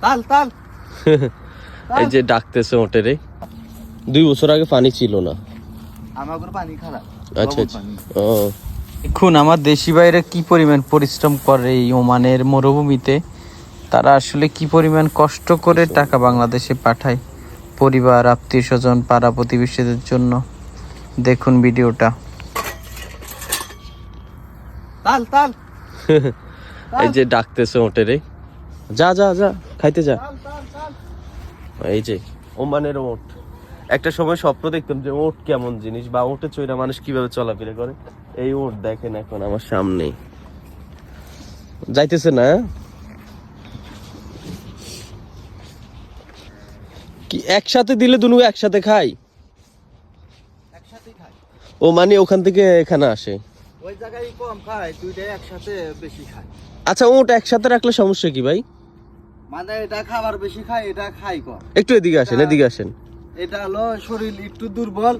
তাল তাল। এই যে ডাকতেছে ওটেরে। দুই বছর আগে পানি ছিল না। আমাদের পানি খারাপ। আচ্ছা আচ্ছা। ও। দেখুন আমার দেশি ভাইরা কি পরিমাণ পরিশ্রম করে এই ওমানের মরুভূমিতে? তারা আসলে কি পরিমাণ কষ্ট করে টাকা বাংলাদেশে পাঠায় পরিবার আত্মীয় স্বজন পাড়া প্রতিবেশীদের জন্য? দেখুন ভিডিওটা। তাল তাল। এই যে ডাকতেছে ওটেরে। যা যা যা খাইতে যা। এই যে ওমানের ওট। একটা সময় স্বপ্ন দেখতাম যে ওট কেমন জিনিস বা ওটে চইরা মানুষ কীভাবে চলাফেরা করে। এই ওট দেখেন এখন আমার সামনে। যাইতেছে না কি একসাথে দিলে দুনু একসাথে খাই? খায় ও মানে ওখান থেকে এখানে আসে। ওই জায়গায় কম খায় একসাথে বেশি খায়। আচ্ছা ওট একসাথে রাখলে সমস্যা কি ভাই? মানে এটা খাবার বেশি খায় এটা খাই কম। একটু এদিকে আসেন এদিকে আসেন। এটা হলো শরীর একটু দুর্বল।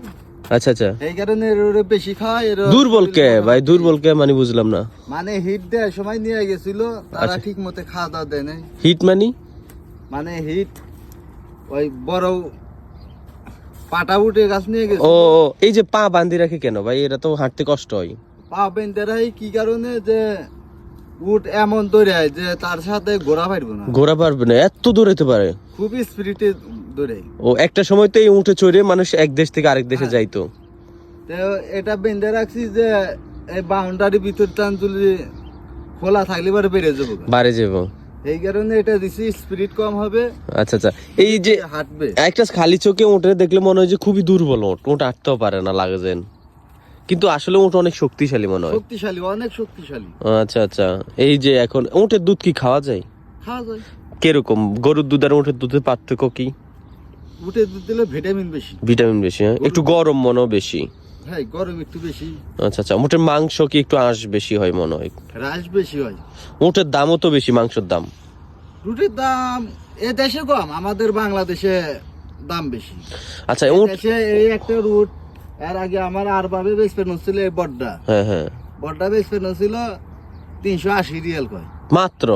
আচ্ছা আচ্ছা। এই কারণে এর বেশি খায় এর দুর্বল কে? ভাই দুর্বল কে মানে বুঝলাম না। মানে হিট দেয় সময় নিয়ে গেছিল তারা আচ্ছা। ঠিক মতো খাওয়া দাওয়া দেয় নাই। হিট মানি? মানে হিট ওই বড় পাটা উঠে গাছ নিয়ে গেছে ও এই যে পা বান্ধি রাখে কেন? ভাই এটা তো হাঁটতে কষ্ট হয়। পা বেঁধে কি কারণে যে উট এমন দৌড়ায় যে তার সাথে ঘোরা পারব না। ঘোরা পারবে না এত দৌড়াতে পারে। খুব স্পিরিটে দৌড়ায় ও একটা সময় তো এই উঠে চড়ে মানুষ এক দেশ থেকে আরেক দেশে হ্যাঁ। যাইতো। তো এটা বেঁধে রাখছি যে এই বাউন্ডারির ভিতর টান তুলি খোলা থাকলে পরে বেড়ে যাব। বাড়ে যাব। এই কারণে এটা দিছি স্পিরিট কম হবে। আচ্ছা আচ্ছা। এই যে হাঁটবে। একটা খালি চোখে উঠে দেখলে মনে হয় যে খুবই দুর্বল ওট ওট হাঁটতেও পারে না লাগে যেন। কিন্তু আসলে ওট অনেক শক্তিশালী মনে হয়। শক্তিশালী অনেক শক্তিশালী। আচ্ছা আচ্ছা। এই যে এখন উটের দুধ কি খাওয়া যায়? খাওয়া যায়। কীরকম? গরুর দুধ আর উটের দুধের পার্থক্য কি? উঠে দুধ দিলে ভিটামিন বেশি। ভিটামিন বেশি হ্যাঁ? একটু গরম মনেও বেশি। হ্যাঁ গরম একটু বেশি। আচ্ছা আচ্ছা। উটের মাংস কি একটু আঁশ বেশি হয় মনে হয়? বেশি হয়। উটের দামও তো বেশি মাংসের দাম। রুটির দাম এ দেশে কম আমাদের বাংলাদেশে দাম বেশি। আচ্ছা উট এই একটা রুট এর আগে আমার আর ভাবে বেশ পেন ছিল এই বড্ডা হ্যাঁ হ্যাঁ। বড্ডা বেশ পেন ছিল তিনশো আশি রিয়াল কয়। মাত্র?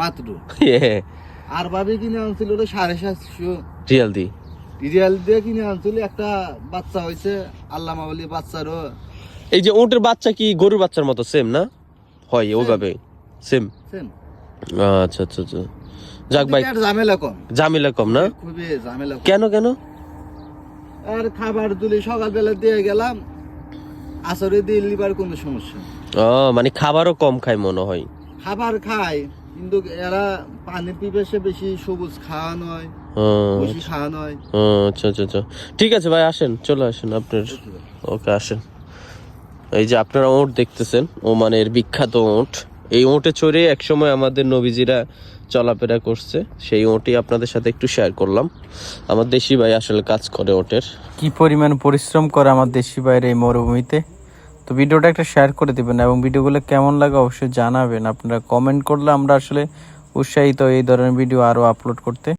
মাত্র। ইয়ে, আর ভাবে কিনে আনছিল ওটা সাড়ে সাতশো। রিয়াল দি। রিয়াল দিয়ে কিনে আনছিল একটা বাচ্চা হয়েছে আল্লাহ বলি বাচ্চারও। এই যে উটের বাচ্চা কি গরুর বাচ্চার মতো সেম না? হয় ওইভাবে সেম সেম আচ্ছা আচ্ছা আচ্ছা। যাক ভাই। ঝামেলা কম। জামিলা কম না? খুবই ঝামেলা কেন কেন? আর খাবার তুলি সকালবেলা দিয়ে গেলাম। আসরে দিয়ে লিবার কোনো সমস্যা ও মানে খাবারও কম খায় মনে হয়। খাবার খায় কিন্তু এরা পানি পিপাসে বেশি সবুজ খাওয়া নয় বেশি খাওয়া নয় আচ্ছা আচ্ছা আচ্ছা। ঠিক আছে ভাই আসেন চলে আসেন আপনার। ওকে আসেন। এই যে আপনারা ওট দেখতেছেন ও মানে এর বিখ্যাত ওট। এই ওটে চড়ে একসময় আমাদের নবীজিরা চলাফেরা করছে, সেই ওটি আপনাদের সাথে একটু শেয়ার করলাম। আমার দেশি ভাই আসলে কাজ করে ওটের। কি পরিমাণ পরিশ্রম করে আমার দেশি ভাইয়ের এই মরুভূমিতে? তো ভিডিওটা একটা শেয়ার করে দেবেন এবং ভিডিওগুলো কেমন লাগে অবশ্যই জানাবেন। আপনারা কমেন্ট করলে আমরা আসলে উৎসাহিত এই ধরনের ভিডিও আরও আপলোড করতে।